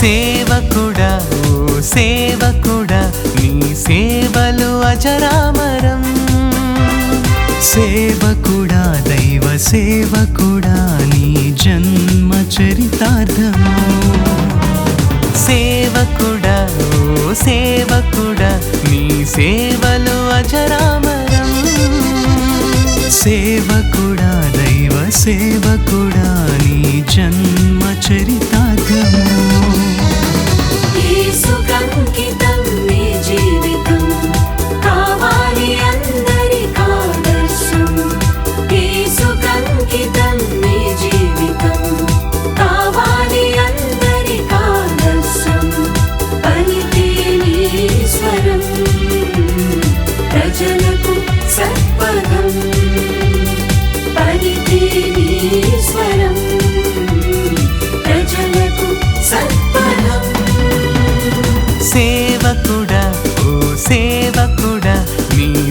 సేవకుడా ఓ సేవకుడా నీ సేవలు అజరామరం. సేవకుడా దైవ సేవకుడా నీ జన్మ చరితార్థము. సేవకుడా ఓ సేవకుడా నీ సేవలు అజరామరం. సేవకుడా దైవ సేవకుడా నీ జన్మ చరితార్థము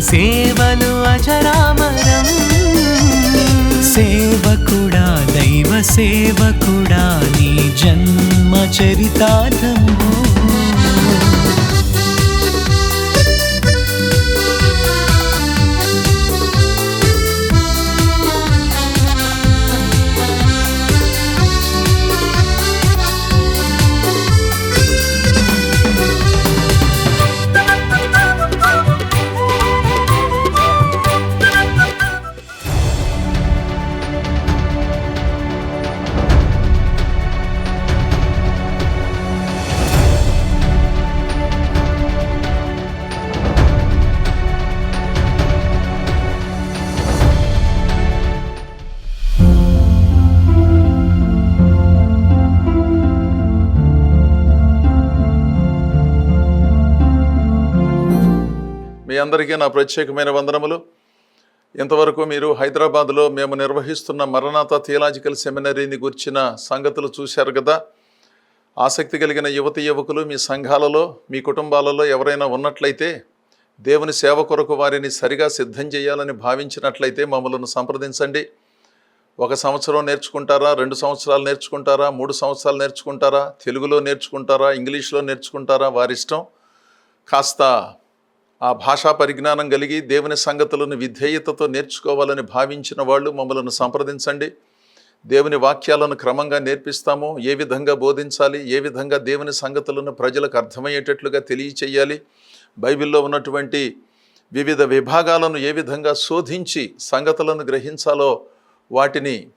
సేవలు అజరామరం. సేవకుడా దైవ సేవకుడా నీ జన్మ చరితార్థము. అందరికీ నా ప్రత్యేకమైన వందనములు. ఇంతవరకు మీరు హైదరాబాద్లో మేము నిర్వహిస్తున్న మరణాత థియలాజికల్ సెమినరీని గుర్చిన సంగతులు చూశారు కదా. ఆసక్తి కలిగిన యువతి యువకులు మీ సంఘాలలో మీ కుటుంబాలలో ఎవరైనా ఉన్నట్లయితే దేవుని సేవ కొరకు వారిని సరిగా సిద్ధం చేయాలని భావించినట్లయితే మమ్మల్ని సంప్రదించండి. ఒక సంవత్సరం నేర్చుకుంటారా? రెండు సంవత్సరాలు నేర్చుకుంటారా? మూడు సంవత్సరాలు నేర్చుకుంటారా? తెలుగులో నేర్చుకుంటారా? ఇంగ్లీష్లో నేర్చుకుంటారా? వారిష్టం. కాస్త ఆ భాషా పరిజ్ఞానం కలిగి దేవుని సంగతులను విధేయతతో నేర్చుకోవాలని భావించిన వాళ్ళు మమ్మలను సంప్రదించండి. దేవుని వాక్యాలను క్రమంగా నేర్పిస్తాము. ఏ విధంగా బోధించాలి? ఏ విధంగా దేవుని సంగతులను ప్రజలకు అర్థమయ్యేటట్లుగా తెలియచేయాలి? బైబిల్లో ఉన్నటువంటి వివిధ విభాగాలను ఏ విధంగా శోధించి సంగతులను గ్రహించాలో వాటిని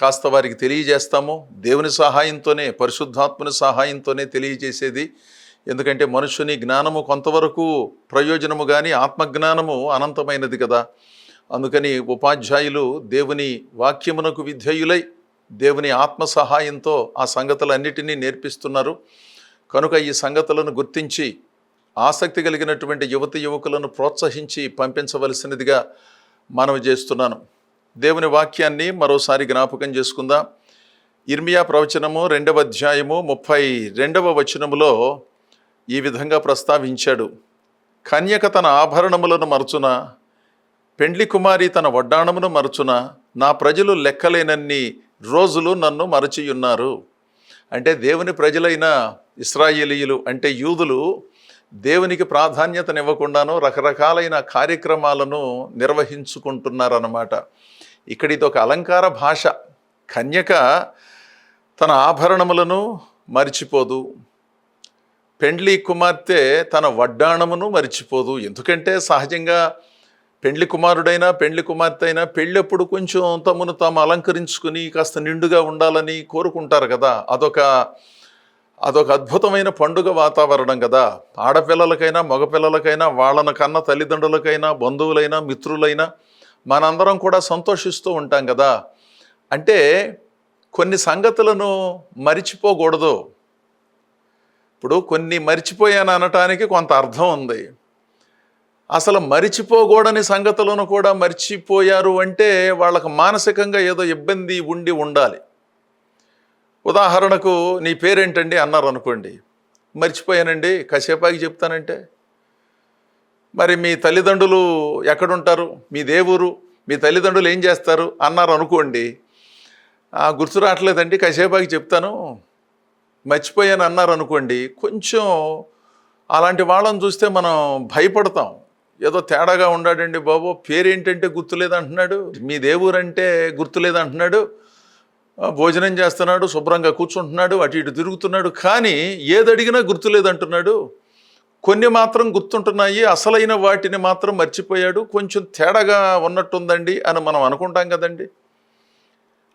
కాస్త వారికి తెలియజేస్తాము. దేవుని సహాయంతోనే పరిశుద్ధాత్మని సహాయంతోనే తెలియజేసేది. ఎందుకంటే మనుషుని జ్ఞానము కొంతవరకు ప్రయోజనము కానీ ఆత్మజ్ఞానము అనంతమైనది కదా. అందుకని ఉపాధ్యాయులు దేవుని వాక్యమునకు విధేయులై దేవుని ఆత్మ సహాయంతో ఆ సంగతులన్నిటినీ నేర్పిస్తున్నారు. కనుక ఈ సంగతులను గుర్తించి ఆసక్తి కలిగినటువంటి యువతి యువకులను ప్రోత్సహించి పంపించవలసినదిగా మనవి చేస్తున్నాను. దేవుని వాక్యాన్ని మరోసారి జ్ఞాపకం చేసుకుందాం. ఇర్మియా ప్రవచనము రెండవ అధ్యాయము ముప్పై రెండవ వచనములో ఈ విధంగా ప్రస్తావించాడు. కన్యక తన ఆభరణములను మరచున పెండ్లి కుమారి తన వడ్డాణమును మరచున నా ప్రజలు లెక్కలేనన్ని రోజులు నన్ను మరచియున్నారు. అంటే దేవుని ప్రజలైన ఇస్రాయేలీయులు అంటే యూదులు దేవునికి ప్రాధాన్యతనివ్వకుండాను రకరకాలైన కార్యక్రమాలను నిర్వహించుకుంటున్నారన్నమాట. ఇక్కడ ఇది ఒక అలంకార భాష. కన్యక తన ఆభరణములను మరిచిపోదు. పెండ్లి కుమార్తె తన వడ్డాణమును మరిచిపోదు. ఎందుకంటే సహజంగా పెండ్లి కుమారుడైనా పెండ్లి కుమార్తె అయినా పెళ్ళప్పుడు కొంచెం తమను తాము అలంకరించుకుని కాస్త నిండుగా ఉండాలని కోరుకుంటారు కదా. అదొక అదొక అద్భుతమైన పండుగ వాతావరణం కదా. ఆడపిల్లలకైనా మగపిల్లలకైనా వాళ్ళను కన్న తల్లిదండ్రులకైనా బంధువులైనా మిత్రులైనా మనందరం కూడా సంతోషిస్తూ ఉంటాం కదా. అంటే కొన్ని సంగతులను మరిచిపోకూడదు. ఇప్పుడు కొన్ని మరిచిపోయాను అనటానికి కొంత అర్థం ఉంది. అసలు మరిచిపోకూడని సంగతులను కూడా మర్చిపోయారు అంటే వాళ్ళకు మానసికంగా ఏదో ఇబ్బంది ఉండి ఉండాలి. ఉదాహరణకు నీ పేరేంటండి అన్నారు అనుకోండి. మర్చిపోయానండి కాసేపాకి చెప్తానంటే. మరి మీ తల్లిదండ్రులు ఎక్కడుంటారు? మీ దేవురు మీ తల్లిదండ్రులు ఏం చేస్తారు? అన్నారు అనుకోండి. గుర్తు రావట్లేదండి కాసేపాకి చెప్తాను. మర్చిపోయాను అన్నారు అనుకోండి కొంచెం అలాంటి వాళ్ళని చూస్తే మనం భయపడతాం. ఏదో తేడాగా ఉన్నాడండి బాబు పేరేంటంటే గుర్తులేదంటున్నాడు మీ దేవురంటే గుర్తులేదంటున్నాడు భోజనం చేస్తున్నాడు శుభ్రంగా కూర్చుంటున్నాడు అటు ఇటు తిరుగుతున్నాడు కానీ ఏదడిగినా గుర్తులేదంటున్నాడు. కొన్ని మాత్రం గుర్తుంటున్నాయి అసలైన వాటిని మాత్రం మర్చిపోయాడు కొంచెం తేడాగా ఉన్నట్టుందండి అని మనం అనుకుంటాం కదండి.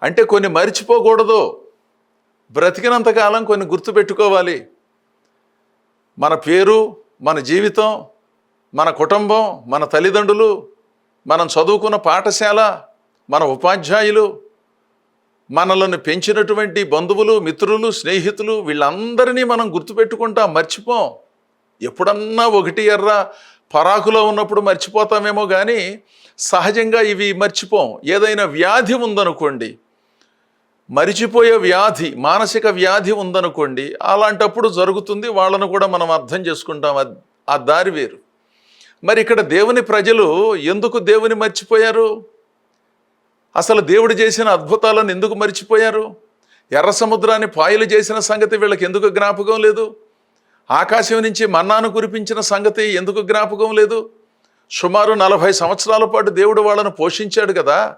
అంటే కొన్ని మర్చిపోకూడదు. బ్రతికినంతకాలం కొన్ని గుర్తుపెట్టుకోవాలి మన పేరు మన జీవితం మన కుటుంబం మన తల్లిదండ్రులు మనం చదువుకున్న పాఠశాల మన ఉపాధ్యాయులు మనలను పెంచినటువంటి బంధువులు మిత్రులు స్నేహితులు వీళ్ళందరినీ మనం గుర్తుపెట్టుకుంటాం మర్చిపోం. ఎప్పుడన్నా ఒకటి ఎర్ర పరాకులో ఉన్నప్పుడు మర్చిపోతామేమో కానీ సహజంగా ఇవి మర్చిపోం. ఏదైనా వ్యాధి ఉందనుకోండి మరిచిపోయే వ్యాధి మానసిక వ్యాధి ఉందనుకోండి అలాంటప్పుడు జరుగుతుంది వాళ్ళను కూడా మనం అర్థం చేసుకుంటాం ఆ దారి వేరు. మరి ఇక్కడ దేవుని ప్రజలు ఎందుకు దేవుని మర్చిపోయారు? అసలు దేవుడు చేసిన అద్భుతాలను ఎందుకు మర్చిపోయారు? ఎర్ర సముద్రాన్ని పాయలు చేసిన సంగతి వీళ్ళకి ఎందుకు జ్ఞాపకం లేదు? ఆకాశం నుంచి మన్నాను కురిపించిన సంగతి ఎందుకు జ్ఞాపకం లేదు? సుమారు నలభై సంవత్సరాల పాటు దేవుడు వాళ్ళను పోషించాడు కదా?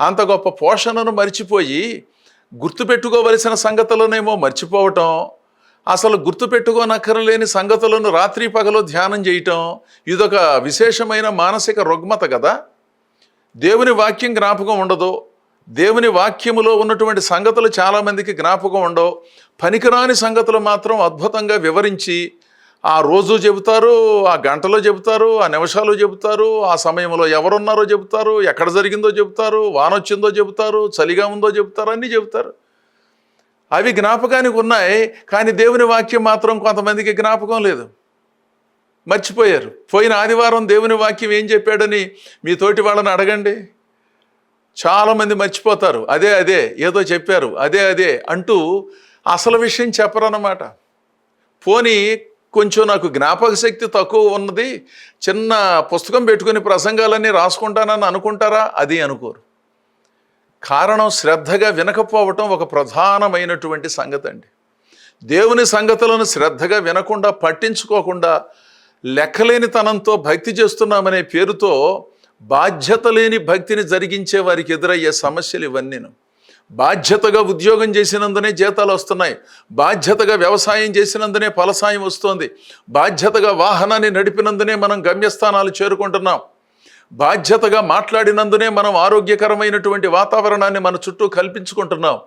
అంత గొప్ప పోషణను మర్చిపోయి గుర్తుపెట్టుకోవలసిన సంగతులనేమో మర్చిపోవటం అసలు గుర్తుపెట్టుకోనక్కరలేని సంగతులను రాత్రి పగలు ధ్యానం చేయటం ఇదొక విశేషమైన మానసిక రుగ్మత కదా. దేవుని వాక్యం జ్ఞాపకం ఉండదు. దేవుని వాక్యములో ఉన్నటువంటి సంగతులు చాలామందికి జ్ఞాపకం ఉండవు. పనికిరాని సంగతులు మాత్రం అద్భుతంగా వివరించి ఆ రోజు చెబుతారు ఆ గంటలో చెబుతారు ఆ నిమిషాలు చెబుతారు ఆ సమయంలో ఎవరున్నారో చెబుతారు ఎక్కడ జరిగిందో చెబుతారు వానొచ్చిందో చెబుతారు చలిగా ఉందో చెబుతారు అన్నీ చెబుతారు. అవి జ్ఞాపకానికి ఉన్నాయి కానీ దేవుని వాక్యం మాత్రం కొంతమందికి జ్ఞాపకం లేదు. మర్చిపోయారు. పోయిన ఆదివారం దేవుని వాక్యం ఏం చెప్పాడని మీ తోటి వాళ్ళని అడగండి. చాలామంది మర్చిపోతారు. అదే అదే ఏదో చెప్పారు. అదే అదే అంటూ అసలు విషయం చెప్పరన్నమాట. పోనీ కొంచెం నాకు జ్ఞాపక శక్తి తక్కువ ఉన్నది. చిన్న పుస్తకం పెట్టుకుని ప్రసంగాలన్నీ రాసుకుంటానని అనుకుంటారా? అది అనుకోరు. కారణం శ్రద్ధగా వినకపోవటం ఒక ప్రధానమైనటువంటి సంగతి అండి దేవుని సంగతులను శ్రద్ధగా వినకుండా పట్టించుకోకుండా లెక్కలేనితనంతో భక్తి చేస్తున్నామనే పేరుతో బాధ్యత లేని భక్తిని జరిగించే వారికి ఎదురయ్యే సమస్యలు ఇవన్నీను. బాధ్యతగా ఉద్యోగం చేసినందునే జీతాలు వస్తున్నాయి. బాధ్యతగా వ్యవసాయం చేసినందునే ఫలసాయం వస్తుంది. బాధ్యతగా వాహనాన్ని నడిపినందునే మనం గమ్యస్థానాలు చేరుకుంటున్నాం. బాధ్యతగా మాట్లాడినందునే మనం ఆరోగ్యకరమైనటువంటి వాతావరణాన్ని మన చుట్టూ కల్పించుకుంటున్నాం.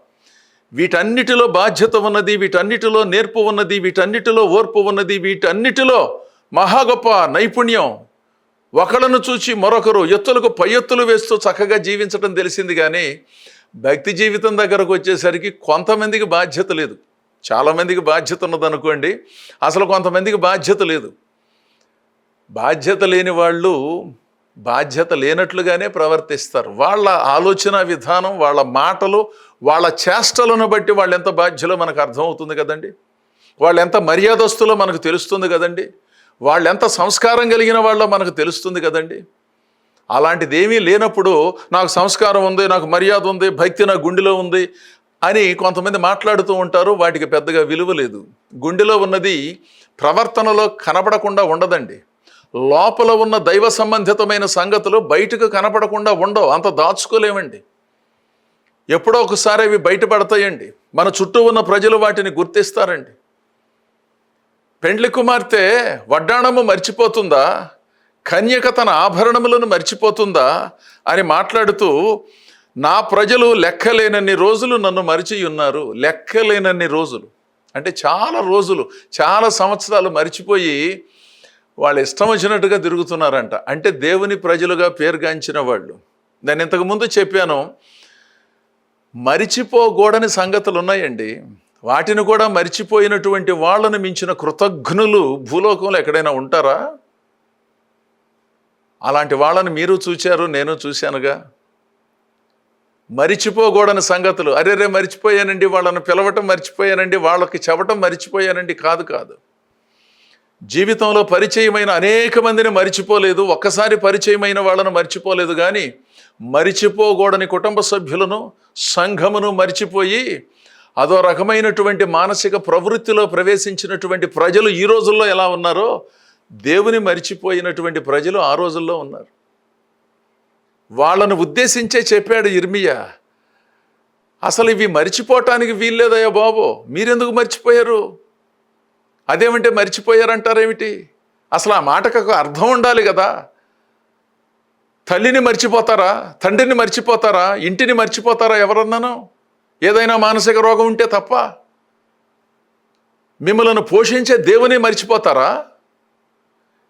వీటన్నిటిలో బాధ్యత ఉన్నది వీటన్నిటిలో నేర్పు ఉన్నది వీటన్నిటిలో ఓర్పు ఉన్నది వీటన్నిటిలో మహా గొప్ప నైపుణ్యం. ఒకళ్ళను చూసి మరొకరు ఎత్తులకు పై ఎత్తులు వేస్తూ చక్కగా జీవించడం తెలిసింది కానీ భక్తి జీవితం దగ్గరకు వచ్చేసరికి కొంతమందికి బాధ్యత లేదు. చాలామందికి బాధ్యత ఉన్నదనుకోండి అసలు కొంతమందికి బాధ్యత లేదు. బాధ్యత లేని వాళ్ళు బాధ్యత లేనట్లుగానే ప్రవర్తిస్తారు. వాళ్ళ ఆలోచన విధానం వాళ్ళ మాటలు వాళ్ళ చేష్టలను బట్టి వాళ్ళు ఎంత బాధ్యులో మనకు అర్థమవుతుంది కదండి? వాళ్ళు ఎంత మర్యాదస్తులో మనకు తెలుస్తుంది కదండి? వాళ్ళు ఎంత సంస్కారం కలిగిన వాళ్ళో మనకు తెలుస్తుంది కదండి? అలాంటిది ఏమీ లేనప్పుడు నాకు సంస్కారం ఉంది నాకు మర్యాద ఉంది భక్తి నా గుండెలో ఉంది అని కొంతమంది మాట్లాడుతూ ఉంటారు వాటికి పెద్దగా విలువ లేదు. గుండెలో ఉన్నది ప్రవర్తనలో కనపడకుండా ఉండదండి. లోపల ఉన్న దైవ సంబంధితమైన సంగతులు బయటకు కనపడకుండా ఉండవు అంత దాచుకోలేమండి. ఎప్పుడో ఒకసారి అవి బయటపడతాయండి. మన చుట్టూ ఉన్న ప్రజలు వాటిని గుర్తిస్తారండి. పెండ్లి కుమార్తె వడ్డాణము మర్చిపోతుందా? కన్యక తన ఆభరణములను మర్చిపోతుందా అని మాట్లాడుతూ నా ప్రజలు లెక్కలేనన్ని రోజులు నన్ను మరిచి ఉన్నారు లెక్కలేనన్ని రోజులు. అంటే చాలా రోజులు చాలా సంవత్సరాలు మరిచిపోయి వాళ్ళు ఇష్టం వచ్చినట్టుగా తిరుగుతున్నారంట. అంటే దేవుని ప్రజలుగా పేరుగాంచిన వాళ్ళు. నేను ఇంతకుముందు చెప్పాను మరిచిపోకూడని సంగతులు ఉన్నాయండి వాటిని కూడా మరిచిపోయినటువంటి వాళ్ళను మించిన కృతజ్ఞులు భూలోకంలో ఎక్కడైనా ఉంటారా? అలాంటి వాళ్ళని మీరు చూశారు నేను చూశానుగా. మరిచిపోకూడని సంగతులు. అరే రే మర్చిపోయానండి వాళ్ళని పిలవటం మర్చిపోయానండి వాళ్ళకి చెప్పటం మర్చిపోయానండి కాదు కాదు. జీవితంలో పరిచయమైన అనేక మందిని మరిచిపోలేదు. ఒక్కసారి పరిచయమైన వాళ్ళను మర్చిపోలేదు కానీ మరిచిపోకూడని కుటుంబ సభ్యులను సంఘమును మరిచిపోయి అదో రకమైనటువంటి మానసిక ప్రవృత్తిలో ప్రవేశించినటువంటి ప్రజలు ఈ రోజుల్లో ఎలా ఉన్నారో దేవుని మరిచిపోయినటువంటి ప్రజలు ఆ రోజుల్లో ఉన్నారు. వాళ్ళను ఉద్దేశించే చెప్పాడు ఇర్మియా అసలు ఇవి మర్చిపోవటానికి వీల్లేదయ్యా బాబు మీరెందుకు మర్చిపోయారు? అదేమంటే మర్చిపోయారంటారేమిటి? అసలు ఆ మాటకు అర్థం ఉండాలి కదా. తల్లిని మర్చిపోతారా? తండ్రిని మర్చిపోతారా? ఇంటిని మర్చిపోతారా ఎవరన్నాను? ఏదైనా మానసిక రోగం ఉంటే తప్ప. మిమ్మలను పోషించే దేవుని మర్చిపోతారా?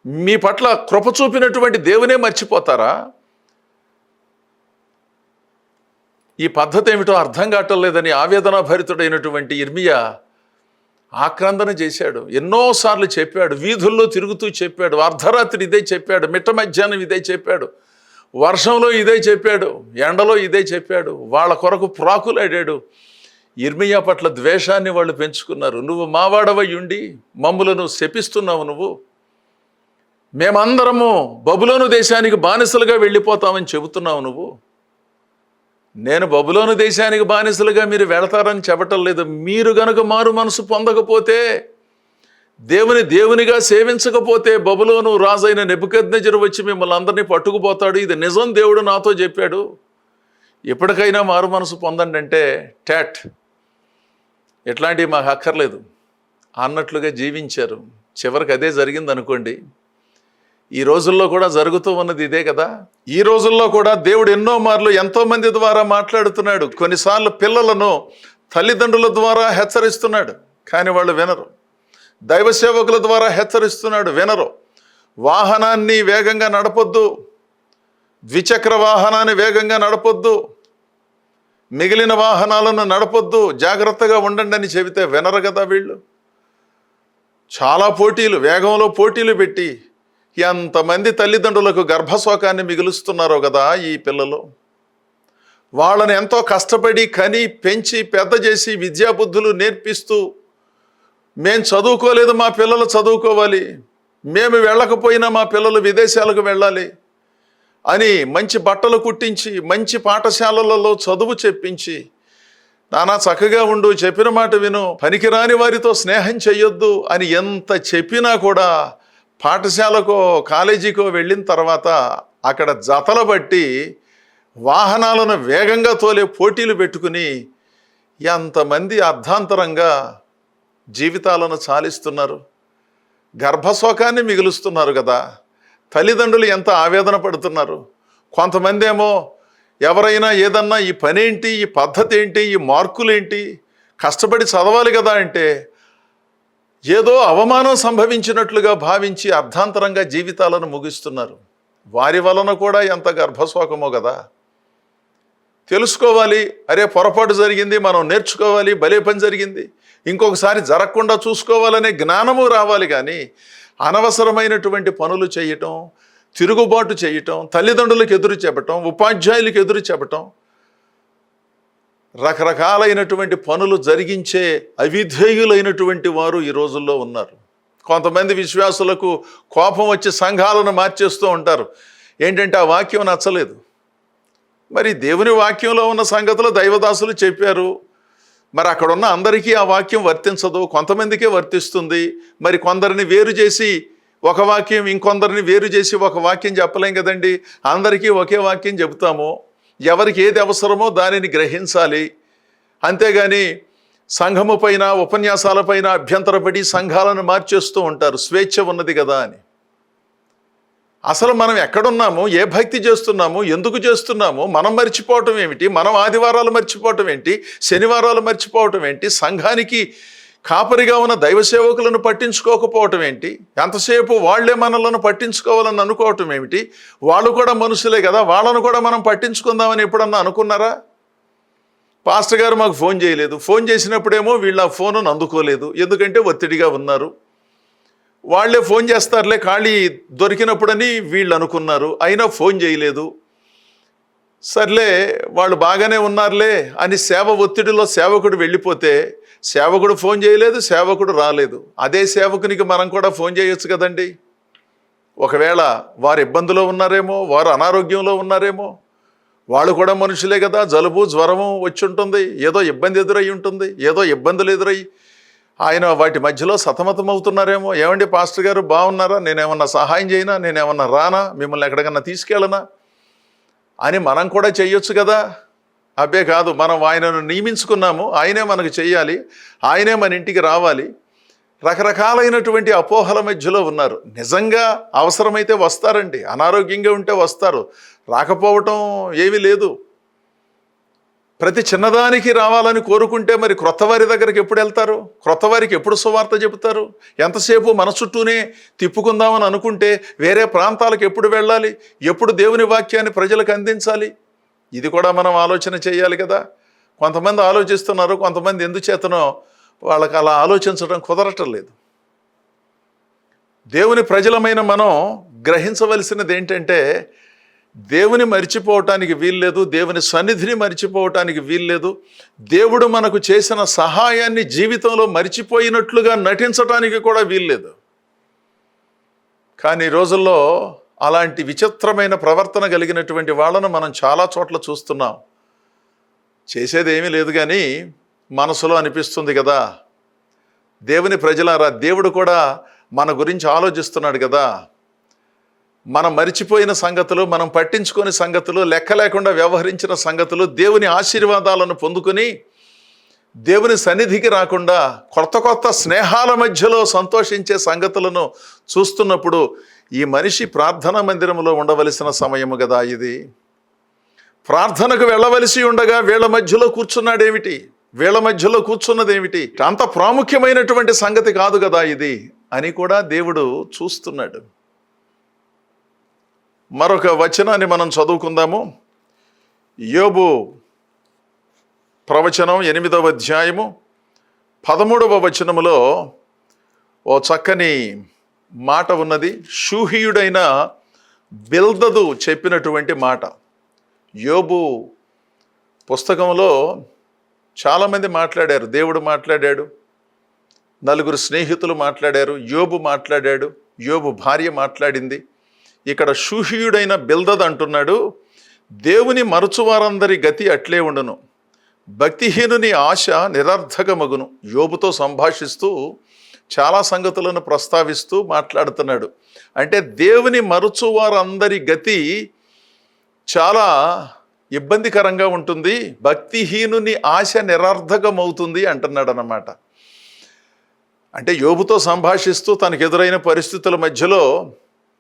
మీ పట్ల కృప చూపినటువంటి దేవునే మర్చిపోతారా? ఈ పద్ధతి ఏమిటో అర్థం కావటం లేదని ఆవేదన భరితుడైనటువంటి ఇర్మియా ఆక్రందన చేశాడు. ఎన్నోసార్లు చెప్పాడు. వీధుల్లో తిరుగుతూ చెప్పాడు. అర్ధరాత్రి ఇదే చెప్పాడు. మిట్ట మధ్యాహ్నం ఇదే చెప్పాడు. వర్షంలో ఇదే చెప్పాడు. ఎండలో ఇదే చెప్పాడు. వాళ్ళ కొరకు ప్రాకులాడాడు. ఇర్మియా పట్ల ద్వేషాన్ని వాళ్ళు పెంచుకున్నారు. నువ్వు మావాడవై ఉండి మమ్ములను శపిస్తున్నావు నువ్వు. మేమందరము బబులోను దేశానికి బానిసలుగా వెళ్ళిపోతామని చెబుతున్నావు నువ్వు. నేను బబులోను దేశానికి బానిసలుగా మీరు వెళతారని చెప్పటం లేదు. మీరు గనుక మారు మనసు పొందకపోతే దేవుని దేవునిగా సేవించకపోతే బబులోను రాజైన నెబుకద్నెజరు వచ్చి మిమ్మల్ని అందరినీ పట్టుకుపోతాడు. ఇది నిజం దేవుడు నాతో చెప్పాడు. ఎప్పటికైనా మారు మనసు పొందండి అంటే ట్యాట్ ఎట్లాంటివి మాకు అక్కర్లేదు. అన్నట్లుగా జీవించారు. చివరికి అదే జరిగింది అనుకోండి ఈ రోజుల్లో కూడా జరుగుతూ ఉన్నది ఇదే కదా? ఈ రోజుల్లో కూడా దేవుడు ఎన్నో మార్లు ఎంతో మంది ద్వారా మాట్లాడుతున్నాడు. కొన్నిసార్లు పిల్లలను తల్లిదండ్రుల ద్వారా హెచ్చరిస్తున్నాడు. కానీ వాళ్ళు వినరు. దైవ సేవకుల ద్వారా హెచ్చరిస్తున్నాడు. వినరు. వాహనాన్ని వేగంగా నడపొద్దు. ద్విచక్ర వాహనాన్ని వేగంగా నడపొద్దు. మిగిలిన వాహనాలను నడపొద్దు. జాగ్రత్తగా ఉండండి అని చెబితే వినరు కదా వీళ్ళు? చాలా పోటీలు వేగంలో పోటీలు పెట్టి ఎంతమంది తల్లిదండ్రులకు గర్భశోకాన్ని మిగులుస్తున్నారో కదా ఈ పిల్లలు. వాళ్ళని ఎంతో కష్టపడి కని పెంచి పెద్ద చేసి విద్యాబుద్ధులు నేర్పిస్తూ మేం చదువుకోలేదు మా పిల్లలు చదువుకోవాలి. మేము వెళ్ళకపోయినా మా పిల్లలు విదేశాలకు వెళ్ళాలి అని మంచి బట్టలు కుట్టించి మంచి పాఠశాలలలో చదువు చెప్పించి నానా చక్కగా ఉండు చెప్పిన మాట విను పనికిరాని వారితో స్నేహం చెయ్యొద్దు అని ఎంత చెప్పినా కూడా పాఠశాలకో కాలేజీకో వెళ్ళిన తర్వాత అక్కడ జతల బట్టి వాహనాలను వేగంగా తోలే పోటీలు పెట్టుకుని ఎంతమంది అర్ధాంతరంగా జీవితాలను చాలిస్తున్నారు. గర్భశోకాన్ని మిగులుస్తున్నారు కదా. తల్లిదండ్రులు ఎంత ఆవేదన పడుతున్నారు. కొంతమంది ఏమో ఎవరైనా ఏదన్నా ఈ పనేంటి ఈ పద్ధతి ఏంటి ఈ మార్కులేంటి కష్టపడి చదవాలి కదా అంటే ఏదో అవమానం సంభవించినట్లుగా భావించి అర్ధాంతరంగా జీవితాలను ముగిస్తున్నారు. వారి వలన కూడా ఎంత గర్భశోకమో కదా. తెలుసుకోవాలి అరే పొరపాటు జరిగింది మనం నేర్చుకోవాలి భలే పని జరిగింది. ఇంకొకసారి జరగకుండా చూసుకోవాలనే జ్ఞానము రావాలి కానీ అనవసరమైనటువంటి పనులు చేయటం తిరుగుబాటు చేయటం తల్లిదండ్రులకు ఎదురు చెప్పటం ఉపాధ్యాయులకు ఎదురు చెప్పటం రకరకాలైనటువంటి పనులు జరిగించే అవిధేయులైనటువంటి వారు ఈ రోజుల్లో ఉన్నారు. కొంతమంది విశ్వాసులకు కోపం వచ్చి సంఘాలను మార్చేస్తూ ఉంటారు. ఏంటంటే ఆ వాక్యం నచ్చలేదు. మరి దేవుని వాక్యంలో ఉన్న సంగతులు దైవదాసులు చెప్పారు. మరి అక్కడ ఉన్న అందరికీ ఆ వాక్యం వర్తించదు. కొంతమందికే వర్తిస్తుంది. మరి కొందరిని వేరు చేసి ఒక వాక్యం ఇంకొందరిని వేరు చేసి ఒక వాక్యం చెప్పలేం కదండి? అందరికీ ఒకే వాక్యం చెబుతాము. ఎవరికి ఏది అవసరమో దానిని గ్రహించాలి. అంతేగాని సంఘము పైన ఉపన్యాసాలపైన అభ్యంతరపడి సంఘాలను మార్చేస్తూ ఉంటారు. స్వేచ్ఛ ఉన్నది కదా అని. అసలు మనం ఎక్కడున్నాము? ఏ భక్తి చేస్తున్నాము? ఎందుకు చేస్తున్నాము? మనం మర్చిపోవటం ఏమిటి? మనం ఆదివారాలు మర్చిపోవటం ఏంటి? శనివారాలు మర్చిపోవటం ఏంటి? సంఘానికి కాపరిగా ఉన్న దైవ సేవకులను పట్టించుకోకపోవటం ఏంటి? ఎంతసేపు వాళ్ళే మనలను పట్టించుకోవాలని అనుకోవటం ఏమిటి? వాళ్ళు కూడా మనుషులే కదా వాళ్ళను కూడా మనం పట్టించుకుందామని ఎప్పుడన్నా అనుకున్నారా? పాస్టర్ గారు మాకు ఫోన్ చేయలేదు. ఫోన్ చేసినప్పుడేమో వీళ్ళు ఆ ఫోను అందుకోలేదు. ఎందుకంటే ఒత్తిడిగా ఉన్నారు. వాళ్ళే ఫోన్ చేస్తారులే ఖాళీ దొరికినప్పుడని వీళ్ళు అనుకున్నారు. అయినా ఫోన్ చేయలేదు. సర్లే వాళ్ళు బాగానే ఉన్నారులే అని సేవ ఒత్తిడిలో సేవకుడు వెళ్ళిపోతే సేవకుడు ఫోన్ చేయలేదు సేవకుడు రాలేదు. అదే సేవకునికి మనం కూడా ఫోన్ చేయొచ్చు కదండి. ఒకవేళ వారు ఇబ్బందులో ఉన్నారేమో వారు అనారోగ్యంలో ఉన్నారేమో వాళ్ళు కూడా మనుషులే కదా జలుబు జ్వరము వచ్చి ఉంటుంది ఏదో ఇబ్బంది ఎదురై ఉంటుంది ఏదో ఇబ్బందులు ఎదురై ఆయన వాటి మధ్యలో సతమతం అవుతున్నారేమో ఏమండి పాస్టర్ గారు బాగున్నారా? నేనేమన్నా సహాయం చేయనా? నేనేమన్నా రానా? మిమ్మల్ని ఎక్కడికన్నా తీసుకెళ్ళనా? అని మనం కూడా చేయొచ్చు కదా? అబ్బే కాదు మనం ఆయనను నియమించుకున్నాము ఆయనే మనకు చేయాలి ఆయనే మన ఇంటికి రావాలి. రకరకాలైనటువంటి అపోహల మధ్యలో ఉన్నారు. నిజంగా అవసరమైతే వస్తారండి అనారోగ్యంగా ఉంటే వస్తారు. రాకపోవటం ఏమీ లేదు. ప్రతి చిన్నదానికి రావాలని కోరుకుంటే మరి క్రొత్తవారి దగ్గరికి ఎప్పుడు వెళ్తారు? క్రొత్తవారికి ఎప్పుడు సువార్త చెబుతారు? ఎంతసేపు మన చుట్టూనే తిప్పుకుందామని అనుకుంటే వేరే ప్రాంతాలకు ఎప్పుడు వెళ్ళాలి? ఎప్పుడు దేవుని వాక్యాన్ని ప్రజలకు అందించాలి? ఇది కూడా మనం ఆలోచన చేయాలి కదా. కొంతమంది ఆలోచిస్తున్నారు కొంతమంది ఎందుచేతనో వాళ్ళకి అలా ఆలోచించడం కుదరటం లేదు దేవుని ప్రజలమైన మనం గ్రహించవలసినది ఏంటంటే దేవుని మర్చిపోవటానికి వీల్లేదు దేవుని సన్నిధిని మర్చిపోవటానికి వీల్లేదు. దేవుడు మనకు చేసిన సహాయాన్ని జీవితంలో మర్చిపోయినట్లుగా నటించటానికి కూడా వీల్లేదు. కానీ ఈ రోజుల్లో అలాంటి విచిత్రమైన ప్రవర్తన కలిగినటువంటి వాళ్ళను మనం చాలా చోట్ల చూస్తున్నాం. చేసేది ఏమీ లేదు కానీ మనసులో అనిపిస్తుంది కదా. దేవుని ప్రజలారా దేవుడు కూడా మన గురించి ఆలోచిస్తున్నాడు కదా. మనం మరిచిపోయిన సంగతులు మనం పట్టించుకొని సంగతులు లెక్క లేకుండా వ్యవహరించిన సంగతులు దేవుని ఆశీర్వాదాలను పొందుకొని దేవుని సన్నిధికి రాకుండా కొత్త కొత్త స్నేహాల మధ్యలో సంతోషించే సంగతులను చూస్తున్నప్పుడు ఈ మనిషి ప్రార్థనా మందిరంలో ఉండవలసిన సమయము కదా ఇది. ప్రార్థనకు వెళ్ళవలసి ఉండగా వీళ్ళ మధ్యలో కూర్చున్నాడేమిటి? వీళ్ళ మధ్యలో కూర్చున్నదేమిటి? అంత ప్రాముఖ్యమైనటువంటి సంగతి కాదు కదా ఇది అని కూడా దేవుడు చూస్తున్నాడు. మరొక వచనాన్ని మనం చదువుకుందాము. యోబు ప్రవచనం ఎనిమిదవ అధ్యాయము పదమూడవ వచనములో ఓ చక్కని మాట ఉన్నది. షూహీయుడైన బిల్దదు చెప్పినటువంటి మాట. యోబు పుస్తకంలో చాలామంది మాట్లాడారు. దేవుడు మాట్లాడాడు. నలుగురు స్నేహితులు మాట్లాడారు. యోబు మాట్లాడాడు. యోబు భార్య మాట్లాడింది. ఇక్కడ షూషియుడైన బిల్దద్ అంటున్నాడు దేవుని మరచువారందరి గతి అట్లే ఉండను. భక్తిహీనుని ఆశ నిరర్ధకమగును. యోబుతో సంభాషిస్తూ చాలా సంగతులను ప్రస్తావిస్తూ మాట్లాడుతున్నాడు. అంటే దేవుని మరచువారందరి గతి చాలా ఇబ్బందికరంగా ఉంటుంది భక్తిహీనుని ఆశ నిరర్ధకమవుతుంది అంటున్నాడు అన్నమాట అంటే యోబుతో సంభాషిస్తూ తనకు ఎదురైన పరిస్థితుల మధ్యలో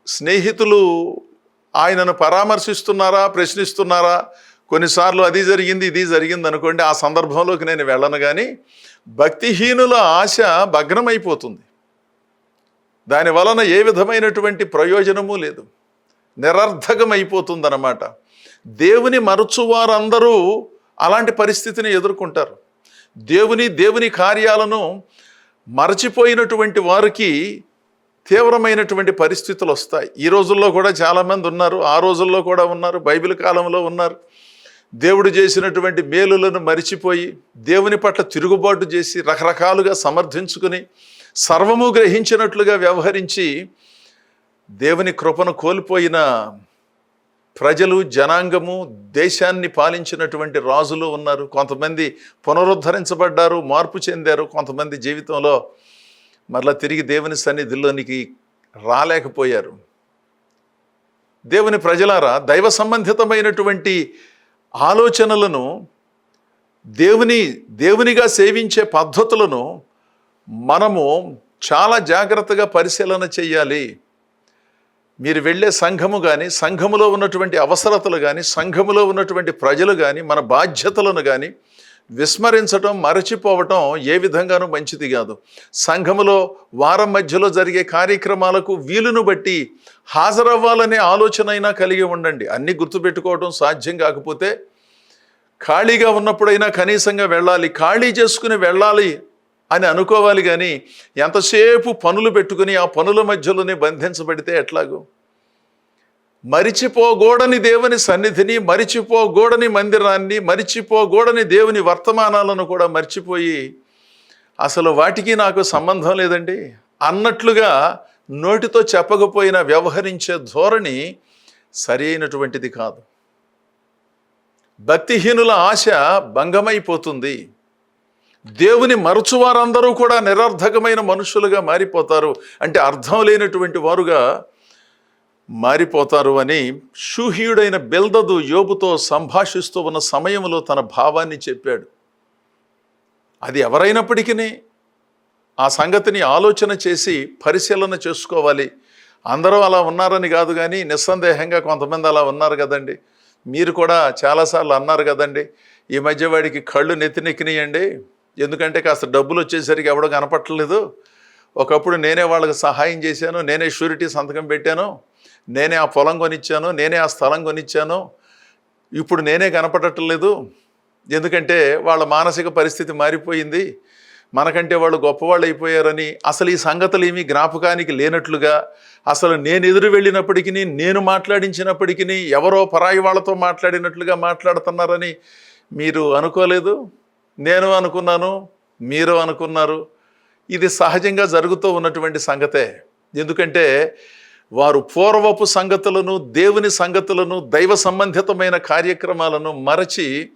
స్నేహితులు ఆయనను పరామర్శిస్తున్నారా ప్రశ్నిస్తున్నారా? కొన్నిసార్లు అది జరిగింది ఇది జరిగింది అనుకోండి ఆ సందర్భంలోకి నేను వెళ్ళను కానీ భక్తిహీనుల ఆశ భగ్నమైపోతుంది. దాని వలన ఏ విధమైనటువంటి ప్రయోజనము లేదు. నిరర్ధకమైపోతుందన్నమాట. దేవుని మరచువారందరూ అలాంటి పరిస్థితిని ఎదుర్కొంటారు. దేవుని దేవుని కార్యాలను మరచిపోయినటువంటి వారికి తీవ్రమైనటువంటి పరిస్థితులు వస్తాయి. ఈ రోజుల్లో కూడా చాలామంది ఉన్నారు ఆ రోజుల్లో కూడా ఉన్నారు బైబిల్ కాలంలో ఉన్నారు. దేవుడు చేసినటువంటి మేలులను మరిచిపోయి దేవుని పట్ల తిరుగుబాటు చేసి రకరకాలుగా సమర్థించుకుని సర్వము గ్రహించినట్లుగా వ్యవహరించి దేవుని కృపను కోల్పోయిన ప్రజలు జనాంగము దేశాన్ని పాలించినటువంటి రాజులు ఉన్నారు. కొంతమంది పునరుద్ధరించబడ్డారు మార్పు చెందారు. కొంతమంది జీవితంలో మరలా తిరిగి దేవుని సన్నిధిలోనికి రాలేకపోయారు. దేవుని ప్రజలారా దైవ సంబంధితమైనటువంటి ఆలోచనలను దేవుని దేవునిగా సేవించే పద్ధతులను మనము చాలా జాగ్రత్తగా పరిశీలన చేయాలి. మీరు వెళ్ళే సంఘము కానీ సంఘములో ఉన్నటువంటి అవసరతలు కానీ సంఘములో ఉన్నటువంటి ప్రజలు కానీ మన బాధ్యతలను కానీ విస్మరించటం మరచిపోవటం ఏ విధంగానూ మంచిది కాదు. సంఘములో వారం మధ్యలో జరిగే కార్యక్రమాలకు వీలును బట్టి హాజరవ్వాలనే ఆలోచన అయినా కలిగి ఉండండి. అన్నీ గుర్తుపెట్టుకోవటం సాధ్యం కాకపోతే ఖాళీగా ఉన్నప్పుడైనా కనీసంగా వెళ్ళాలి. ఖాళీ చేసుకుని వెళ్ళాలి అని అనుకోవాలి కానీ ఎంతసేపు పనులు పెట్టుకుని ఆ పనుల మధ్యలోనే బంధించబడితే ఎట్లాగో? మరిచిపోగూడని దేవుని సన్నిధిని మరిచిపోగూడని మందిరాన్ని మరిచిపోగూడని దేవుని వర్తమానాలను కూడా మర్చిపోయి అసలు వాటికి నాకు సంబంధం లేదండి. అన్నట్లుగా నోటితో చెప్పకపోయినా వ్యవహరించే ధోరణి సరైనటువంటిది కాదు. భక్తిహీనుల ఆశ భంగమైపోతుంది. దేవుని మరచువారందరూ కూడా నిరర్ధకమైన మనుషులుగా మారిపోతారు. అంటే అర్థం లేనటువంటి వారుగా మారిపోతారు అని షూహ్యుడైన బెల్దదు యోబుతో సంభాషిస్తూ ఉన్న సమయంలో తన భావాన్ని చెప్పాడు. అది ఎవరైనప్పటికీ ఆ సంగతిని ఆలోచన చేసి పరిశీలన చేసుకోవాలి. అందరూ అలా ఉన్నారని కాదు కానీ నిస్సందేహంగా కొంతమంది అలా ఉన్నారు కదండి. మీరు కూడా చాలాసార్లు అన్నారు కదండి ఈ మధ్య వాడికి కళ్ళు నెత్తినెక్కినాయండి ఎందుకంటే కాస్త డబ్బులు వచ్చేసరికి ఎవడో కనపట్టలేదు ఒకప్పుడు నేనే వాళ్ళకి సహాయం చేశాను నేనే షూరిటీ సంతకం పెట్టాను. నేనే ఆ పొలం కొనిచ్చాను నేనే ఆ స్థలం కొనిచ్చాను. ఇప్పుడు నేనే కనపడట్లేదు. ఎందుకంటే వాళ్ళ మానసిక పరిస్థితి మారిపోయింది. మనకంటే వాళ్ళు గొప్పవాళ్ళు అయిపోయారని అసలు ఈ సంగతులు ఏమీ జ్ఞాపకానికి లేనట్లుగా అసలు నేను ఎదురు వెళ్ళినప్పటికీ నేను మాట్లాడించినప్పటికీ ఎవరో పరాయి వాళ్ళతో మాట్లాడినట్లుగా మాట్లాడుతున్నారని మీరు అనుకోలేదు? నేను అనుకున్నాను మీరు అనుకున్నారు. ఇది సహజంగా జరుగుతూ ఉన్నటువంటి సంగతే. ఎందుకంటే వారు పూర్వపు సంగతులను దేవుని సంగతులను దైవ సంబంధితమైన కార్యక్రమాలను మరచి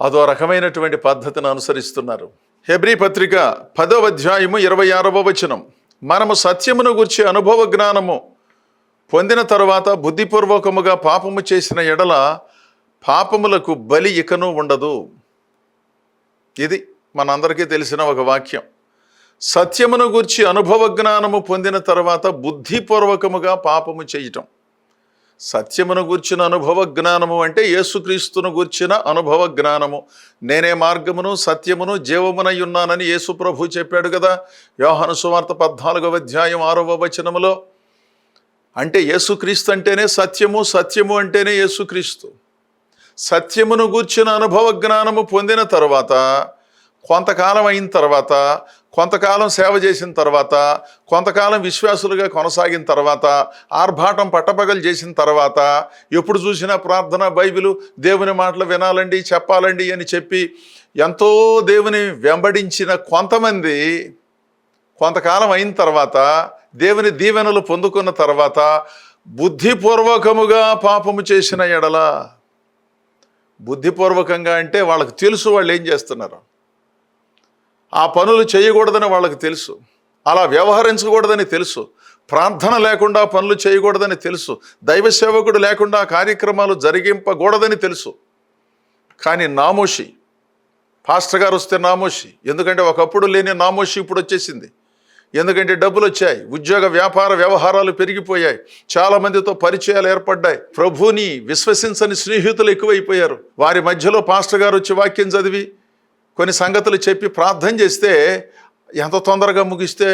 అదో రకమైనటువంటి పద్ధతిని అనుసరిస్తున్నారు. హెబ్రీ పత్రిక పదవ అధ్యాయము ఇరవై ఆరవ వచనం. మనము సత్యమును గురించి అనుభవ జ్ఞానము పొందిన తరువాత బుద్ధిపూర్వకముగా పాపము చేసిన ఎడల పాపములకు బలి ఇకను ఉండదు. ఇది మనందరికీ తెలిసిన ఒక వాక్యం. సత్యమును గూర్చి అనుభవ జ్ఞానము పొందిన తర్వాత బుద్ధిపూర్వకముగా పాపము చేయటం. సత్యమును గూర్చిన అనుభవ జ్ఞానము అంటే యేసుక్రీస్తును గూర్చిన అనుభవ జ్ఞానము. నేనే మార్గమును సత్యమును జీవమునై ఉన్నానని యేసు ప్రభు చెప్పాడు కదా. యోహను సువార్త పద్నాలుగవ అధ్యాయం ఆరవ వచనములో. అంటే యేసుక్రీస్తు అంటేనే సత్యము సత్యము అంటేనే యేసుక్రీస్తు. సత్యమును గూర్చిన అనుభవ జ్ఞానము పొందిన తర్వాత కొంతకాలం అయిన తర్వాత కొంతకాలం సేవ చేసిన తర్వాత కొంతకాలం విశ్వాసులుగా కొనసాగిన తర్వాత ఆర్భాటం పట్టపగలు చేసిన తర్వాత ఎప్పుడు చూసినా ప్రార్థన బైబిలు దేవుని మాటలు వినాలండి చెప్పాలండి అని చెప్పి ఎంతో దేవుని వెంబడించిన కొంతమంది కొంతకాలం అయిన తర్వాత దేవుని దీవెనలు పొందుకున్న తర్వాత బుద్ధిపూర్వకముగా పాపము చేసిన ఎడల బుద్ధిపూర్వకంగా అంటే వాళ్ళకి తెలుసు వాళ్ళు ఏం చేస్తున్నారు. ఆ పనులు చేయకూడదని వాళ్ళకి తెలుసు. అలా వ్యవహరించకూడదని తెలుసు. ప్రార్థన లేకుండా పనులు చేయకూడదని తెలుసు. దైవ సేవకుడు లేకుండా కార్యక్రమాలు జరిగింపకూడదని తెలుసు. కానీ నామోషి పాస్టర్ గారు వస్తే నామోషి. ఎందుకంటే ఒకప్పుడు లేని నామోషి ఇప్పుడు వచ్చేసింది. ఎందుకంటే డబ్బులు వచ్చాయి ఉద్యోగ వ్యాపార వ్యవహారాలు పెరిగిపోయాయి చాలా మందితో పరిచయాలు ఏర్పడ్డాయి. ప్రభుని విశ్వసించని స్నేహితులు ఎక్కువైపోయారు. వారి మధ్యలో పాస్టర్ గారు వచ్చి వాక్యం చదివి కొన్ని సంగతులు చెప్పి ప్రార్థన చేస్తే ఎంత తొందరగా ముగిస్తే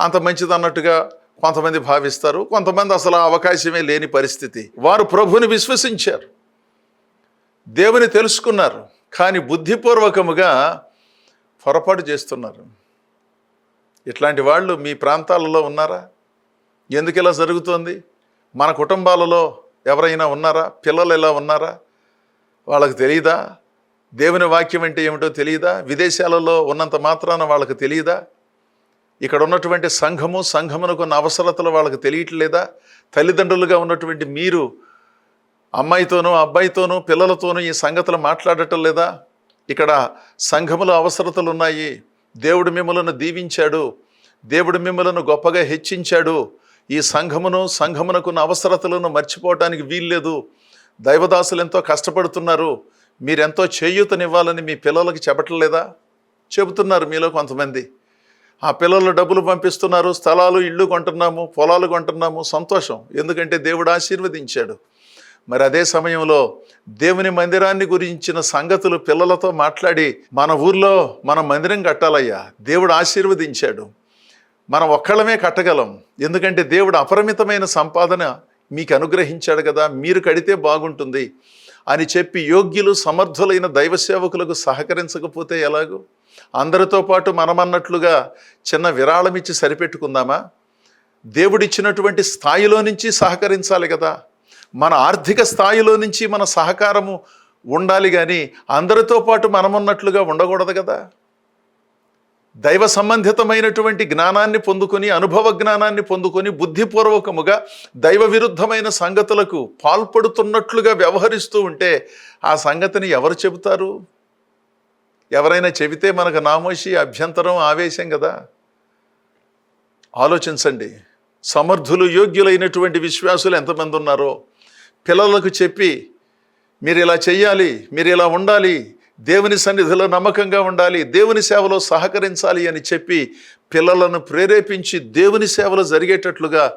అంత మంచిది అన్నట్టుగా కొంతమంది భావిస్తారు. కొంతమంది అసలు అవకాశమే లేని పరిస్థితి. వారు ప్రభుని విశ్వసించారు. దేవుని తెలుసుకున్నారు. కానీ బుద్ధిపూర్వకముగా పొరపాటు చేస్తున్నారు. ఇట్లాంటి వాళ్ళు మీ ప్రాంతాలలో ఉన్నారా? ఎందుకు ఇలా జరుగుతోంది? మన కుటుంబాలలో ఎవరైనా ఉన్నారా? పిల్లలు ఎలా ఉన్నారా? వాళ్ళకి తెలియదా దేవుని వాక్యం అంటే ఏమిటో తెలియదా? విదేశాలలో ఉన్నంత మాత్రాన వాళ్ళకి తెలియదా? ఇక్కడ ఉన్నటువంటి సంఘము సంఘమునకు ఉన్న అవసరతలు వాళ్ళకి తెలియట్లేదా? తల్లిదండ్రులుగా ఉన్నటువంటి మీరు అమ్మాయితోనూ అబ్బాయితోనూ పిల్లలతోనూ ఈ సంగతులు మాట్లాడటం లేదా? ఇక్కడ సంఘములో అవసరతలు ఉన్నాయి. దేవుడు మిమ్మలను దీవించాడు. దేవుడు మిమ్మలను గొప్పగా హెచ్చించాడు. ఈ సంఘమును సంఘమునకున్న అవసరతలను మర్చిపోవటానికి వీల్లేదు. దైవదాసులు ఎంతో కష్టపడుతున్నారు. మీరెంతో చేయూతనివ్వాలని మీ పిల్లలకి చెప్పట్లేదా? చెబుతున్నారు మీలో కొంతమంది. ఆ పిల్లలు డబ్బులు పంపిస్తున్నారు స్థలాలు ఇళ్ళు కొంటున్నాము పొలాలు కొంటున్నాము సంతోషం. ఎందుకంటే దేవుడు ఆశీర్వదించాడు. మరి అదే సమయంలో దేవుని మందిరాన్ని గురించిన సంగతులు పిల్లలతో మాట్లాడి మన ఊర్లో మన మందిరం కట్టాలయ్యా దేవుడు ఆశీర్వదించాడు. మనం ఒక్కళ్ళమే కట్టగలం. ఎందుకంటే దేవుడు అపరిమితమైన సంపాదన మీకు అనుగ్రహించాడు కదా మీరు కడితే బాగుంటుంది. అని చెప్పి యోగ్యులు సమర్థులైన దైవ సేవకులకు సహకరించకపోతే ఎలాగో? అందరితో పాటు మనమన్నట్లుగా చిన్న విరాళం ఇచ్చి సరిపెట్టుకుందామా? దేవుడిచ్చినటువంటి స్థాయిలో నుంచి సహకరించాలి కదా. మన ఆర్థిక స్థాయిలో నుంచి మన సహకారము ఉండాలి కానీ అందరితో పాటు మనమున్నట్లుగా ఉండకూడదు కదా. దైవ సంబంధితమైనటువంటి జ్ఞానాన్ని పొందుకొని అనుభవ జ్ఞానాన్ని పొందుకొని బుద్ధిపూర్వకముగా దైవ విరుద్ధమైన సంగతులకు పాల్పడుతున్నట్లుగా వ్యవహరిస్తూ ఉంటే ఆ సంగతిని ఎవరు చెబుతారు? ఎవరైనా చెబితే మనకు నామోషి అభ్యంతరం ఆవేశం కదా. ఆలోచించండి. సమర్థులు యోగ్యులైనటువంటి విశ్వాసులు ఎంతమంది ఉన్నారో? పిల్లలకు చెప్పి మీరు ఇలా చెయ్యాలి మీరు ఇలా ఉండాలి దేవుని సన్నిధిలో నమ్మకంగా ఉండాలి దేవుని సేవలో సహకరించాలి అని చెప్పి పిల్లలను ప్రేరేపించి దేవుని సేవలో జరిగేటట్లుగా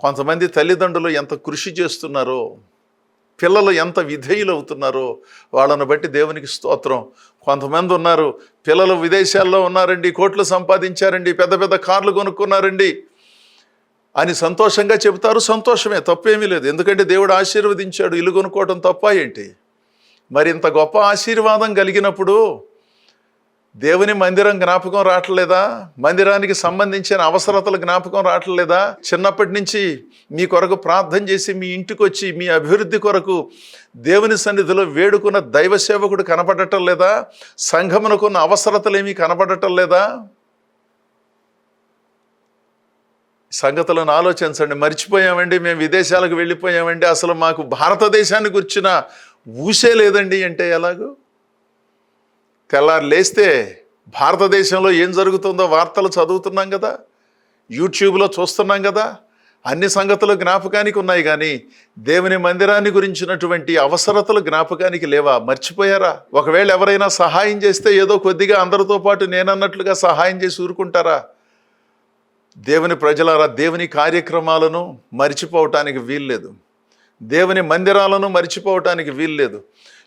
కొంతమంది తల్లిదండ్రులు ఎంత కృషి చేస్తున్నారో పిల్లలు ఎంత విధేయులు అవుతున్నారో వాళ్ళను బట్టి దేవునికి స్తోత్రం. కొంతమంది ఉన్నారు పిల్లలు విదేశాల్లో ఉన్నారండి కోట్లు సంపాదించారండి పెద్ద పెద్ద కార్లు కొనుక్కున్నారండి అని సంతోషంగా చెబుతారు సంతోషమే తప్పేమీ లేదు. ఎందుకంటే దేవుడు ఆశీర్వదించాడు ఇల్లు కొనుక్కోవడం తప్ప ఏంటి? మరి ఇంత గొప్ప ఆశీర్వాదం కలిగినప్పుడు దేవుని మందిరం జ్ఞాపకం రావట్లేదా? మందిరానికి సంబంధించిన అవసరతలు జ్ఞాపకం రావట్లేదా? చిన్నప్పటి నుంచి మీ కొరకు ప్రార్థన చేసి మీ ఇంటికి వచ్చి మీ అభివృద్ధి కొరకు దేవుని సన్నిధిలో వేడుకున్న దైవ సేవకుడు కనపడటం లేదా? సంఘమునకున్న అవసరతలేమీ కనపడటం లేదా? సంగతులను ఆలోచించండి. మర్చిపోయామండి. మేము విదేశాలకు వెళ్ళిపోయామండి. అసలు మాకు భారతదేశాన్ని గుర్చిన ఊసే లేదండి అంటే ఎలాగూ? తెల్లారు లేస్తే భారతదేశంలో ఏం జరుగుతుందో వార్తలు చదువుతున్నాం కదా యూట్యూబ్లో చూస్తున్నాం కదా అన్ని సంగతులు జ్ఞాపకానికి ఉన్నాయి కానీ దేవుని మందిరాన్ని గురించినటువంటి అవసరతలు జ్ఞాపకానికి లేవా? మర్చిపోయారా? ఒకవేళ ఎవరైనా సహాయం చేస్తే ఏదో కొద్దిగా అందరితో పాటు నేనన్నట్లుగా సహాయం చేసి ఊరుకుంటారా? దేవుని ప్రజలారా దేవుని కార్యక్రమాలను మర్చిపోవటానికి వీల్లేదు. దేవుని మందిరాలను మరిచిపోవటానికి వీల్లేదు.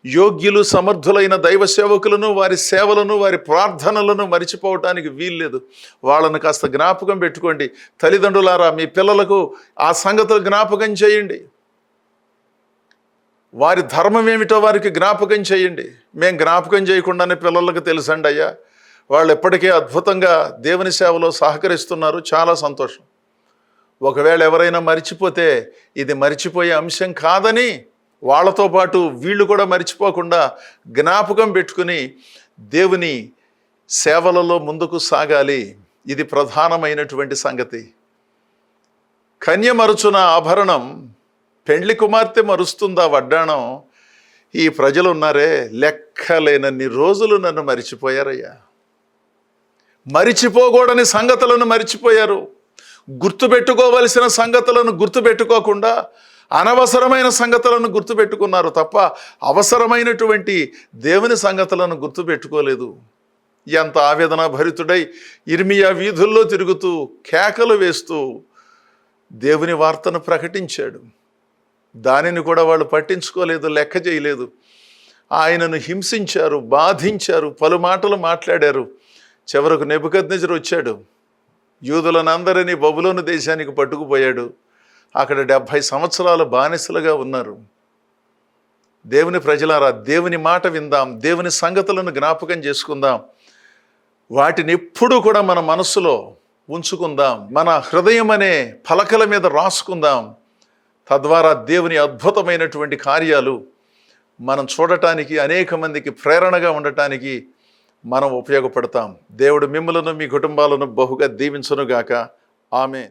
యోగ్యులు సమర్థులైన దైవ సేవకులను వారి సేవలను వారి ప్రార్థనలను మరిచిపోవటానికి వీల్లేదు. వాళ్ళను కాస్త జ్ఞాపకం పెట్టుకోండి. తల్లిదండ్రులారా మీ పిల్లలకు ఆ సంగతులు జ్ఞాపకం చేయండి. వారి ధర్మం ఏమిటో వారికి జ్ఞాపకం చేయండి. మేము జ్ఞాపకం చేయకుండానే పిల్లలకు తెలుసండి అయ్యా. వాళ్ళు ఎప్పటికే అద్భుతంగా దేవుని సేవలో సహకరిస్తున్నారు. చాలా సంతోషం. ఒకవేళ ఎవరైనా మరిచిపోతే ఇది మరిచిపోయే అంశం కాదని వాళ్ళతో పాటు వీళ్ళు కూడా మరిచిపోకుండా జ్ఞాపకం పెట్టుకుని దేవుని సేవలలో ముందుకు సాగాలి. ఇది ప్రధానమైనటువంటి సంగతి. కన్య మరుచున ఆభరణం పెండ్లి కుమార్తె మరుస్తుందా వడ్డాణం? ఈ ప్రజలు ఉన్నారే లెక్కలేనన్ని రోజులు నన్ను మరిచిపోయారయ్యా. మరిచిపోకూడని సంగతులను మరిచిపోయారు. గుర్తుపెట్టుకోవలసిన సంగతులను గుర్తుపెట్టుకోకుండా అనవసరమైన సంగతులను గుర్తుపెట్టుకున్నారు తప్ప అవసరమైనటువంటి దేవుని సంగతులను గుర్తుపెట్టుకోలేదు. ఎంత ఆవేదన భరితుడై ఇర్మియా వీధుల్లో తిరుగుతూ కేకలు వేస్తూ దేవుని వార్తను ప్రకటించాడు. దానిని కూడా వాళ్ళు పట్టించుకోలేదు లెక్క చేయలేదు. ఆయనను హింసించారు బాధించారు పలు మాటలు మాట్లాడారు. చివరకు నెబుకద్నెజరు వచ్చాడు. యూదులనందరినీ బబులోను దేశానికి పట్టుకుపోయాడు. అక్కడ డెబ్భై సంవత్సరాలు బానిసలుగా ఉన్నారు. దేవుని ప్రజలారా దేవుని మాట విందాం దేవుని సంగతులను జ్ఞాపకం చేసుకుందాం. వాటిని ఎప్పుడూ కూడా మన మనస్సులో ఉంచుకుందాం మన హృదయం అనే పలకల మీద రాసుకుందాం. తద్వారా దేవుని అద్భుతమైనటువంటి కార్యాలు మనం చూడటానికి అనేక మందికి ప్రేరణగా ఉండటానికి మనం ఉపయోగపడతాం. దేవుడు మిమ్మలను మీ కుటుంబాలను బహుగా దీవించునుగాక. ఆమె